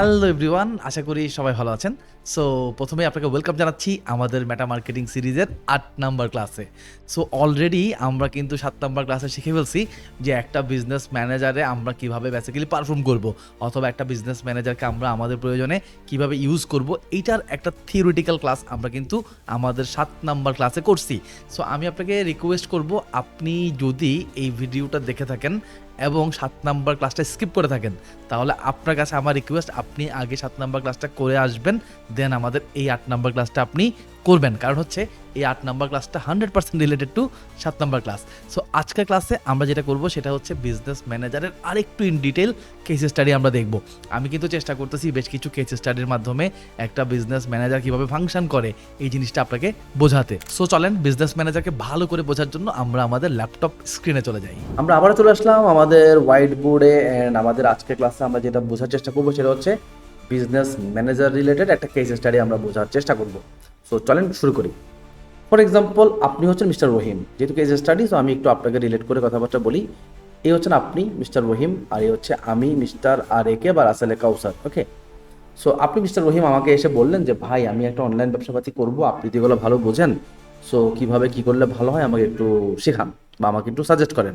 Hello everyone আশা করি সবাই ভালো আছেন। সো প্রথমে আপনাকে ওয়েলকাম জানাচ্ছি আমাদের মেটা মার্কেটিং সিরিজের আট নাম্বার ক্লাসে সো অলরেডি আমরা কিন্তু সাত নাম্বার ক্লাসে শিখে ফেলছি যে একটা বিজনেস ম্যানেজারে আমরা কীভাবে বেসিক্যালি পারফর্ম করব, অথবা একটা বিজনেস ম্যানেজারকে আমরা আমাদের প্রয়োজনে কীভাবে ইউজ করব, এইটার একটা থিওরিটিক্যাল ক্লাস আমরা কিন্তু আমাদের সাত নাম্বার ক্লাসে করছি। সো আমি আপনাকে রিকোয়েস্ট করব, আপনি যদি এই ভিডিওটা দেখে থাকেন এবং সাত নাম্বার ক্লাসটা স্কিপ করে থাকেন। তাহলে আপনার কাছে আমার রিকোয়েস্ট আপনি আগে সাত নাম্বার ক্লাসটা করে আসবেন দেন আমাদের এই আট নাম্বার ক্লাসটা আপনি করবেন, কারণ হচ্ছে এই আট নাম্বার ক্লাসটা হান্ড্রেড পার্সেন্ট রিলেটেড টু সাত নাম্বার ক্লাস সো আজকের ক্লাসে আমরা যেটা করব সেটা হচ্ছে বিজনেস ম্যানেজারের আরেকটু ইন ডিটেল কেস স্টাডি আমরা দেখব। আমি কিন্তু চেষ্টা করতেছি বেশ কিছু কেস স্টাডির মাধ্যমে একটা বিজনেস ম্যানেজার কীভাবে ফাংশন করে এই জিনিসটা আপনাকে বোঝাতে। সো চলেন বিজনেস ম্যানেজারকে ভালো করে বোঝার জন্য আমরা আমাদের ল্যাপটপ স্ক্রিনে চলে যাই। আমরা আবারও চলে আসলাম আমাদের হোয়াইট বোর্ডে অ্যান্ড আমাদের আজকের ক্লাসে আমরা যেটা বোঝার চেষ্টা করব সেটা হচ্ছে বিজনেস ম্যানেজার রিলেটেড একটা কেস স্টাডি আমরা বোঝার চেষ্টা করব। সো চলেন শুরু করি। ফর এক্সাম্পল আপনি হচ্ছেন মিস্টার রহিম। যেহেতু কেস স্টাডি সো আমি একটু আপনাকে রিলেট করে কথাবার্তা বলি। এই হচ্ছেন আপনি মিস্টার রহিম, আর এই হচ্ছে আমি মিস্টার আর এ কে বা রাসেলে কাউসার ওকে সো আপনি মিস্টার রহিম আমাকে এসে বললেন যে, ভাই, আমি একটা অনলাইন ব্যবসাপাতি করব, আপনি তো এগুলো ভালো বোঝেন সো কীভাবে কি করলে ভালো হয়, আমাকে একটু শেখান বা আমাকে একটু সাজেস্ট করেন।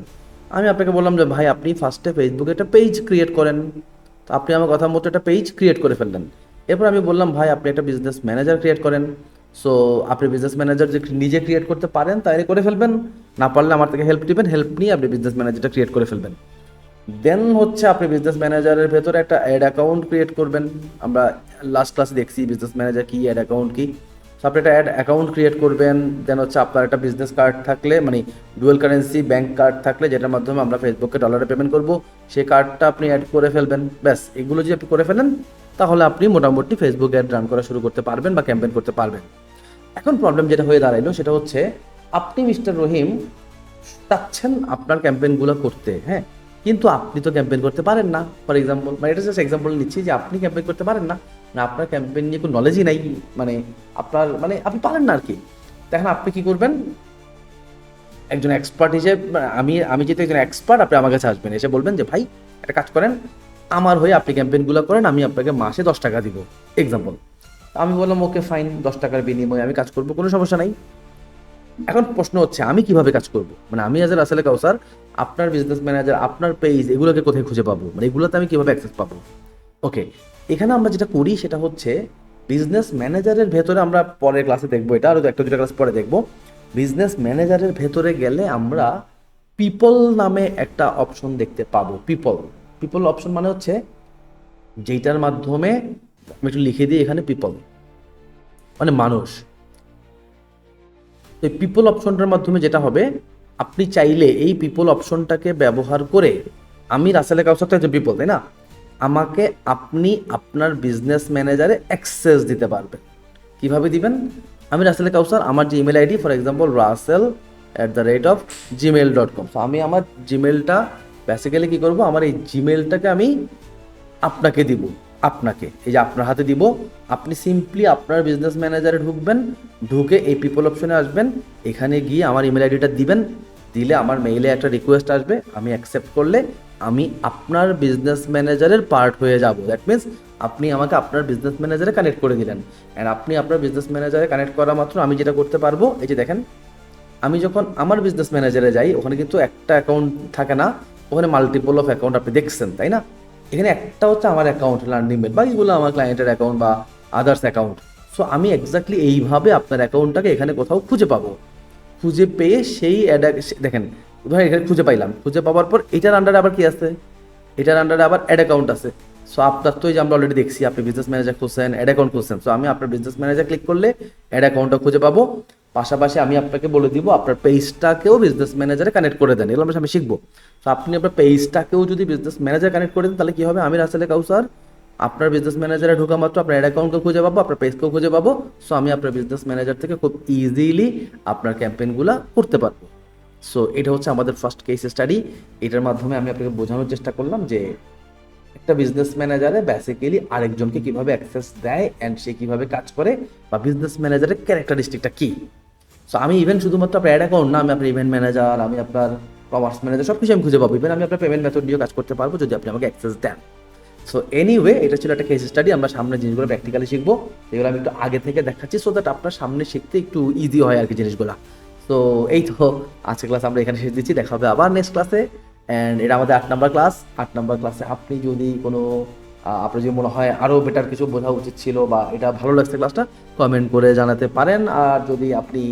আমি আপনাকে বললাম যে, ভাই, আপনি ফার্স্টে ফেসবুকে একটা পেজ ক্রিয়েট করেন। তো আপনি আমার কথা মতো একটা পেজ ক্রিয়েট করে ফেললেন। এরপর আমি বললাম, ভাই, আপনি একটা বিজনেস ম্যানেজার ক্রিয়েট করেন। সো আপনি বিজনেস ম্যানেজার যে নিজে ক্রিয়েট করতে পারেন তাই করে ফেলবেন। না পারলে আমার থেকে হেল্প নেবেন হেল্প নিয়ে আপনি বিজনেস ম্যানেজারটা ক্রিয়েট করে ফেলবেন। দেন হচ্ছে আপনি বিজনেস ম্যানেজারের ভেতরে একটা অ্যাড অ্যাকাউন্ট ক্রিয়েট করবেন। আমরা লাস্ট ক্লাসে দেখছি বিজনেস ম্যানেজার কী অ্যাড অ্যাকাউন্ট কী। আপনি একটা অ্যাড অ্যাকাউন্ট ক্রিয়েট করবেন। দেন হচ্ছে আপনার একটা বিজনেস কার্ড থাকলে মানে ডুয়েল কারেন্সি ব্যাংক কার্ড থাকলে, যেটার মাধ্যমে আমরা ফেসবুকে ডলারে পেমেন্ট করব সেই কার্ডটা আপনি অ্যাড করে ফেলবেন। ব্যাস, এগুলো যদি আপনি করে ফেলেন, তাহলে আপনি মোটামুটি ফেসবুক অ্যাড রান করা শুরু করতে পারবেন বা ক্যাম্পেন করতে পারবেন। এখন প্রবলেম যেটা হয়ে দাঁড়াইলো সেটা হচ্ছে, আপনি মিস্টার রহিম চাচ্ছেন আপনার ক্যাম্পেইনগুলো করতে হ্যাঁ? কিন্তু আপনি তো ক্যাম্পেইন করতে পারেন না। ফর এক্সাম্পল মানে এটা জাস্ট এক্সাম্পল নিচ্ছি যে আপনি ক্যাম্পেইন করতে পারেন না। না আপনার ক্যাম্পেইন নিয়ে কোনো নলেজই নাই। মানে আপনার মানে আপনি পারেন না আর কি দেখেন আপনি কি করবেন? একজন এক্সপার্ট হিসেবে মানে আমি আমি যেহেতু একজন এক্সপার্ট আপনি আমার কাছে আসবেন। এসে বলবেন যে, ভাই, একটা কাজ করেন। আমার হয়ে আপনি ক্যাম্পেইনগুলো করেন, আমি আপনাকে মাসে দশ টাকা দিব। এক্সাম্পল আমি বললাম ওকে ফাইন দশ টাকার বিনিময়ে আমি কাজ করব, কোনো সমস্যা নাই। এখন প্রশ্ন হচ্ছে, আমি কীভাবে কাজ করব? মানে আমি আজ আসলে কাউসার, আপনার বিজনেস ম্যানেজার আপনার পেজ এগুলোকে কোথায় খুঁজে পাবো? মানে এগুলোতে আমি কীভাবে অ্যাক্সেস পাবো? ওকে এখানে আমরা যেটা করি, সেটা হচ্ছে বিজনেস ম্যানেজারের ভেতরে আমরা পরের ক্লাসে দেখব এটা, আরও একটা দুটা ক্লাস পরে দেখব। বিজনেস ম্যানেজারের ভেতরে গেলে আমরা পিপল নামে একটা অপশন দেখতে পাবো পিপল পিপল অপশন মানে হচ্ছে যেটার মাধ্যমে আমি একটু লিখে দিই, এখানে পিপল মানে মানুষ। এই পিপল অপশনটার মাধ্যমে যেটা হবে, আপনি চাইলে এই পিপল অপশনটাকে ব্যবহার করে, আমি রাসেলে কাউসার তো একজন পিপল তাই না? আমাকে আপনি আপনার বিজনেস ম্যানেজারে অ্যাক্সেস দিতে পারবেন। কীভাবে দিবেন? আমি রাসেল কাউসার আমার যে email ID for example Rasel at the rate of Gmail dot com আমি আমার জিমেলটা বেসিক্যালি কী করব? আমার এই জিমেলটাকে আমি আপনাকে দিব। আপনাকে। এই যে আপনার হাতে দিব, আপনি সিম্পলি আপনার বিজনেস ম্যানেজারে ঢুকবেন, ঢুকে এই পিপল অপশনে আসবেন, এখানে গিয়ে আমার ইমেল আইডিটা দিবেন, দিলে আমার মেইলে একটা রিকোয়েস্ট আসবে, আমি অ্যাকসেপ্ট করলে আমি আপনার বিজনেস ম্যানেজারের পার্ট হয়ে যাব। দ্যাট মিনস আপনি আমাকে আপনার বিজনেস ম্যানেজারে কানেক্ট করে দিলেন। অ্যান্ড আপনি আপনার বিজনেস ম্যানেজারে কানেক্ট করা মাত্র আমি যেটা করতে পারব, এই যে দেখেন, আমি যখন আমার বিজনেস ম্যানেজারে যাই, ওখানে কিন্তু একটা অ্যাকাউন্ট থাকে না, ওখানে মাল্টিপল অফ অ্যাকাউন্ট আপনি দেখছেন, তাই না? এখানে একটা হচ্ছে আমার অ্যাকাউন্ট লার্নিং বেড বাকিগুলো আমার ক্লায়েন্টের অ্যাকাউন্ট বা আদার্স অ্যাকাউন্ট সো আমি এক্স্যাক্টলি এইভাবে আপনার অ্যাকাউন্টটাকে এখানে কোথাও খুঁজে পাবো। খুঁজে পেয়ে সেই অ্যাড দেখেন, ধরেন এখানে খুঁজে পাইলাম। খুঁজে পাওয়ার পর এটার আন্ডারে আবার কি আছে? এটার আন্ডারে আবার অ্যাড অ্যাকাউন্ট আছে। সো আপনার তো যে আমরা অলরেডি দেখছি, আপনি বিজনেস ম্যানেজার খুঁজছেন অ্যাড অ্যাকাউন্ট খুঁজছেন। সো আমি আপনার বিজনেস ম্যানেজার ক্লিক করলে অ্যাড অ্যাকাউন্টটা খুঁজে পাবো। পাশাপাশি আমি আপনাকে বলে দিব, আপনার পেজটাকেও বিজনেস ম্যানেজারে কানেক্ট করে দেন। এগুলো আমরা আমি শিখব। তো আপনি আপনার পেজটাকেও যদি বিজনেস ম্যানেজার কানেক্ট করে দেন, তাহলে কী হবে? আমি রাসেলে কাউসার, আপনার বিজনেস ম্যানেজারে ঢোকা মাত্র, আপনার অ্যাড অ্যাকাউন্টকে খুঁজে পাবো, আপনার পেজকেও খুঁজে পাবো। সো আমি আপনার বিজনেস ম্যানেজার থেকে খুব ইজিলি আপনার ক্যাম্পেইনগুলো করতে পারব। সো এটা হচ্ছে আমাদের ফার্স্ট কেস স্টাডি এটার মাধ্যমে আমি আপনাকে বোঝানোর চেষ্টা করলাম যে একটা বিজনেস ম্যানেজারে বেসিক্যালি আরেকজনকে কীভাবে অ্যাক্সেস দেয় অ্যান্ড সে কীভাবে কাজ করে বা বিজনেস ম্যানেজারের ক্যারেক্টারিস্টিকটা কী। সো আমি ইভেন শুধুমাত্র আপনার অ্যাড অ্যাকাউন্ট না, আমি আপনার ইভেন্ট ম্যানেজার আমি আপনার কমার্স ম্যানেজার সব কিছু আমি খুঁজে পাবো। ইভেন আমি আপনার পেমেন্ট মেথড দিয়েও কাজ করতে পারব যদি আপনি আমাকে অ্যাক্সেস দেন। সো এনিওয়ে এটা ছিল একটা কেস স্টাডি আমরা সামনে জিনিসগুলো প্র্যাকটিক্যালি শিখব। এগুলো আমি একটু আগে থেকে দেখাচ্ছি সো দ্যাট আপনার সামনে শিখতে একটু ইজি হয় আর কি জিনিসগুলো। তো এই তো আজকে ক্লাস আমরা এখানে শেষ দিচ্ছি, দেখা হবে আবার নেক্সট ক্লাসে অ্যান্ড এটা আমাদের আট নাম্বার ক্লাস আট নাম্বার ক্লাসে আপনি যদি কোনো আপনার যদি মনে হয় আরও বেটার কিছু বোঝা উচিত ছিল বা এটা ভালো লাগছে ক্লাসটা কমেন্ট করে জানাতে পারেন। আর যদি আপনি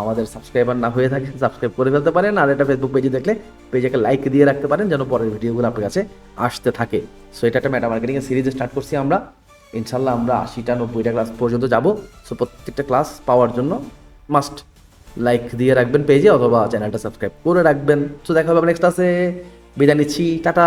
আমাদের সাবস্ক্রাইবার না হয়ে থাকেন সাবস্ক্রাইব করে ফেলতে পারেন। আর এটা ফেসবুক পেজে দেখলে পেজেকে লাইক দিয়ে রাখতে পারেন, যেন পরের ভিডিওগুলো আপনার কাছে আসতে থাকে। সো এটা একটা মেটা মার্কেটিংয়ের সিরিজ স্টার্ট করছি আমরা। ইনশাল্লাহ আমরা আশিটা নব্বইটা ক্লাস পর্যন্ত যাব। সো প্রত্যেকটা ক্লাস পাওয়ার জন্য মাস্ট লাইক দিয়ে রাখবেন পেজে অথবা চ্যানেলটা সাবস্ক্রাইব করে রাখবেন। সো দেখা হবে নেক্সট ক্লাসে বিদায় নিচ্ছি। টাটা!